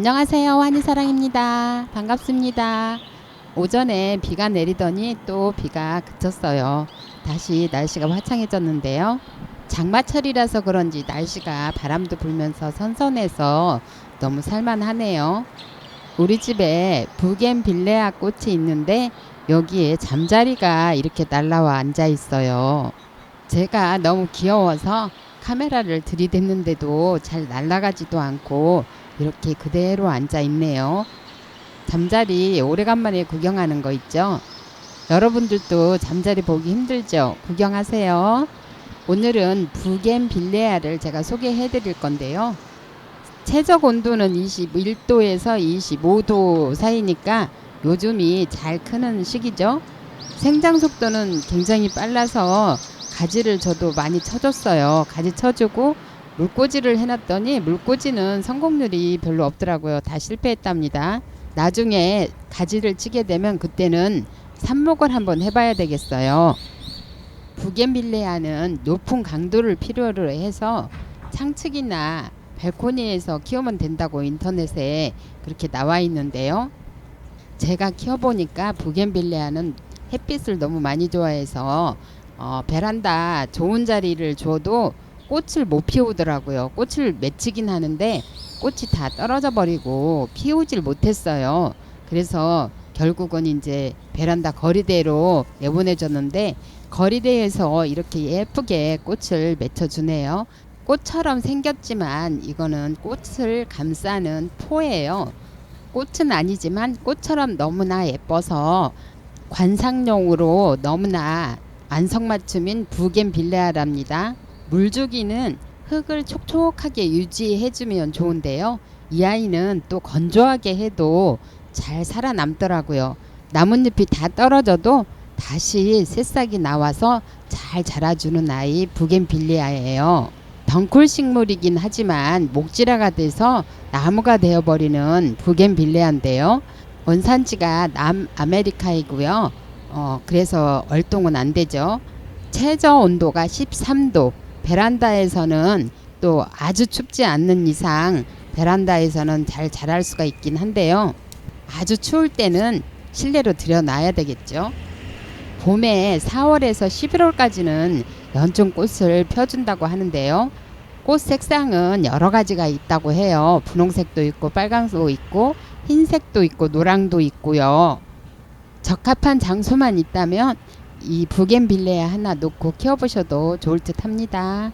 안녕하세요. 환희사랑입니다. 반갑습니다. 오전에 비가 내리더니 또 비가 그쳤어요. 다시 날씨가 화창해졌는데요. 장마철이라서 그런지 날씨가 바람도 불면서 선선해서 너무 살만하네요. 우리 집에 부겐빌레아 꽃이 있는데 여기에 잠자리가 이렇게 날라와 앉아 있어요. 제가 너무 귀여워서 카메라를 들이댔는데도 잘 날아가지도 않고 이렇게 그대로 앉아 있네요. 잠자리 오래간만에 구경하는 거 있죠? 여러분들도 잠자리 보기 힘들죠? 구경하세요. 오늘은 부겐빌레아를 제가 소개해 드릴 건데요. 최적 온도는 21도에서 25도 사이니까 요즘이 잘 크는 시기죠. 생장 속도는 굉장히 빨라서 가지를 저도 많이 쳐줬어요. 가지 쳐주고 물꽂이를 해놨더니 물꽂이는 성공률이 별로 없더라고요. 다 실패했답니다. 나중에 가지를 치게 되면 그때는 삽목을 한번 해봐야 되겠어요. 부겐빌레아는 높은 강도를 필요로 해서 창측이나 발코니에서 키우면 된다고 인터넷에 그렇게 나와 있는데요. 제가 키워보니까 부겐빌레아는 햇빛을 너무 많이 좋아해서 어, 베란다 좋은 자리를 줘도 꽃을 못 피우더라고요. 꽃을 맺히긴 하는데 꽃이 다 떨어져 버리고 피우질 못했어요. 그래서 결국은 이제 베란다 거리대로 내보내줬는데 거리대에서 이렇게 예쁘게 꽃을 맺혀주네요. 꽃처럼 생겼지만 이거는 꽃을 감싸는 포예요. 꽃은 아니지만 꽃처럼 너무나 예뻐서 관상용으로 너무나 안성맞춤인 부겐빌레아랍니다. 물주기는 흙을 촉촉하게 유지해주면 좋은데요. 이 아이는 또 건조하게 해도 잘 살아남더라고요. 나뭇잎이 다 떨어져도 다시 새싹이 나와서 잘 자라주는 아이 부겐빌레아예요. 덩쿨 식물이긴 하지만 목지라가 돼서 나무가 되어버리는 부겐빌레아인데요. 원산지가 남아메리카이고요. 어, 그래서 얼동은 안 되죠. 최저 온도가 13도. 베란다에서는 또 아주 춥지 않는 이상 베란다에서는 잘 자랄 수가 있긴 한데요. 아주 추울 때는 실내로 들여놔야 되겠죠. 봄에 4월에서 11월까지는 연중 꽃을 펴준다고 하는데요. 꽃 색상은 여러 가지가 있다고 해요. 분홍색도 있고 빨강도 있고 흰색도 있고 노랑도 있고요. 적합한 장소만 있다면 이 부겐빌레아 하나 놓고 키워보셔도 좋을 듯 합니다.